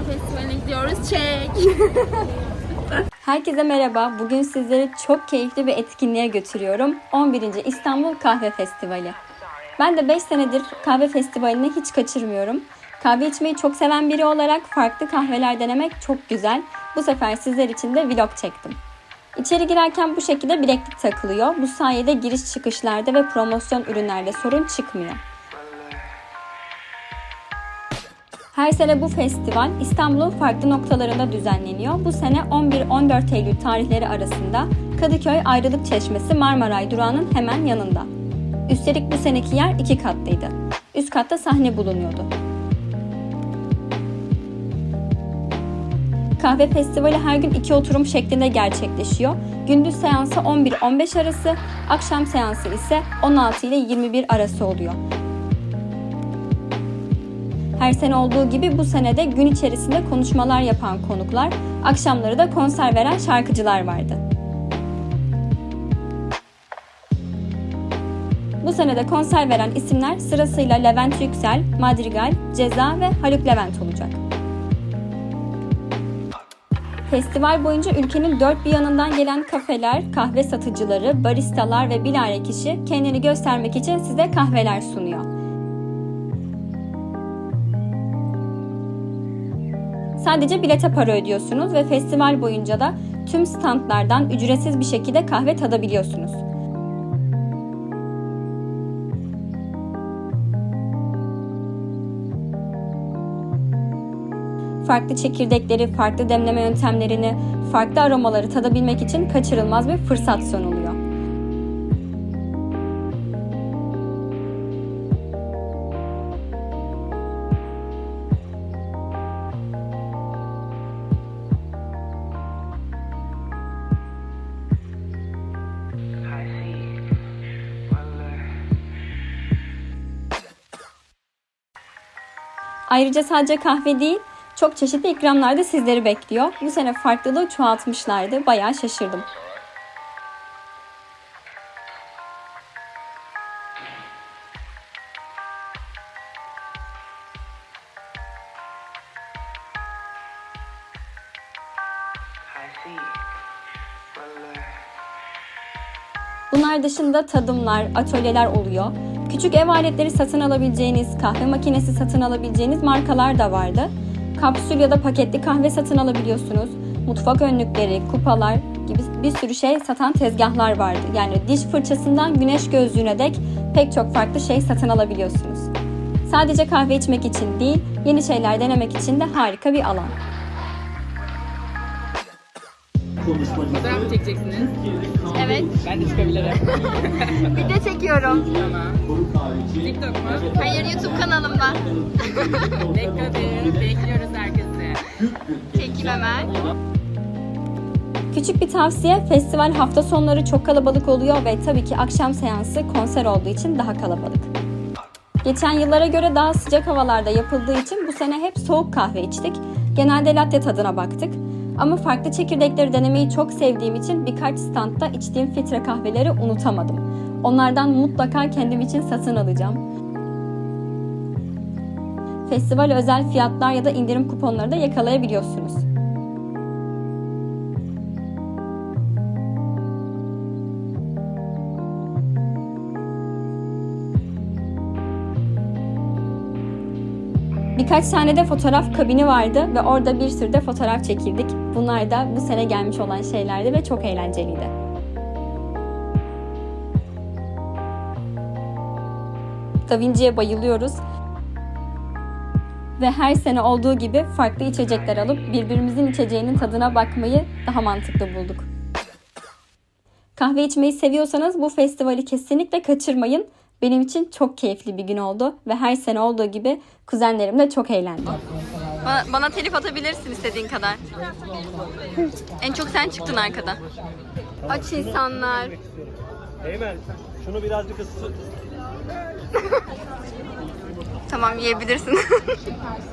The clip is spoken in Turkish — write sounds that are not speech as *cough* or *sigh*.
Kahve Festivali'ne gidiyoruz. Çek. *laughs* Herkese merhaba. Bugün sizleri çok keyifli bir etkinliğe götürüyorum. 11. İstanbul Kahve Festivali. Ben de 5 senedir kahve festivalini hiç kaçırmıyorum. Kahve içmeyi çok seven biri olarak farklı kahveler denemek çok güzel. Bu sefer sizler için de vlog çektim. İçeri girerken bu şekilde bileklik takılıyor. Bu sayede giriş çıkışlarda ve promosyon ürünlerde sorun çıkmıyor. Her sene bu festival İstanbul'un farklı noktalarında düzenleniyor. Bu sene 11-14 Eylül tarihleri arasında Kadıköy Ayrılık Çeşmesi Marmaray durağının hemen yanında. Üstelik bu seneki yer iki katlıydı. Üst katta sahne bulunuyordu. Kahve festivali her gün iki oturum şeklinde gerçekleşiyor. Gündüz seansı 11-15 arası, akşam seansı ise 16 ile 21 arası oluyor. Her sene olduğu gibi bu senede gün içerisinde konuşmalar yapan konuklar, akşamları da konser veren şarkıcılar vardı. Bu senede konser veren isimler sırasıyla Levent Yüksel, Madrigal, Ceza ve Haluk Levent olacak. Festival boyunca ülkenin dört bir yanından gelen kafeler, kahve satıcıları, baristalar ve bilare kişi kendini göstermek için size kahveler sunuyor. Sadece bilete para ödüyorsunuz ve festival boyunca da tüm standlardan ücretsiz bir şekilde kahve tadabiliyorsunuz. Farklı çekirdekleri, farklı demleme yöntemlerini, farklı aromaları tadabilmek için kaçırılmaz bir fırsat sunuluyor. Ayrıca sadece kahve değil, çok çeşitli ikramlar da sizleri bekliyor. Bu sene farklılığı çoğaltmışlardı. Bayağı şaşırdım. Well, Bunlar dışında tadımlar, atölyeler oluyor. Küçük ev aletleri satın alabileceğiniz, kahve makinesi satın alabileceğiniz markalar da vardı. Kapsül ya da paketli kahve satın alabiliyorsunuz. Mutfak önlükleri, kupalar gibi bir sürü şey satan tezgahlar vardı. Yani diş fırçasından güneş gözlüğüne dek pek çok farklı şey satın alabiliyorsunuz. Sadece kahve içmek için değil, yeni şeyler denemek için de harika bir alan. Fotoğraf mı çekeceksiniz? Evet. Ben de çıkabilirim. *laughs* Video çekiyorum. tamam. TikTok mu? Hayır YouTube kanalımda. *laughs* Bekledim. Bekliyoruz herkesi. Çekim hemen. Küçük bir tavsiye, festival hafta sonları çok kalabalık oluyor ve tabii ki akşam seansı konser olduğu için daha kalabalık. Geçen yıllara göre daha sıcak havalarda yapıldığı için bu sene hep soğuk kahve içtik. Genelde latte tadına baktık. Ama farklı çekirdekleri denemeyi çok sevdiğim için birkaç standta içtiğim filtre kahveleri unutamadım. Onlardan mutlaka kendim için satın alacağım. Festival özel fiyatlar ya da indirim kuponları da yakalayabiliyorsunuz. Birkaç tane de fotoğraf kabini vardı ve orada bir sürü de fotoğraf çekildik. Bunlar da bu sene gelmiş olan şeylerdi ve çok eğlenceliydi. Da Vinci'ye bayılıyoruz. Ve her sene olduğu gibi farklı içecekler alıp birbirimizin içeceğinin tadına bakmayı daha mantıklı bulduk. Kahve içmeyi seviyorsanız bu festivali kesinlikle kaçırmayın. Benim için çok keyifli bir gün oldu ve her sene olduğu gibi kuzenlerim de çok eğlendi. Bana, bana telif atabilirsin istediğin kadar. En çok sen çıktın arkada. Aç insanlar. Eymen şunu birazcık ısı. *laughs* Tamam yiyebilirsin. *laughs*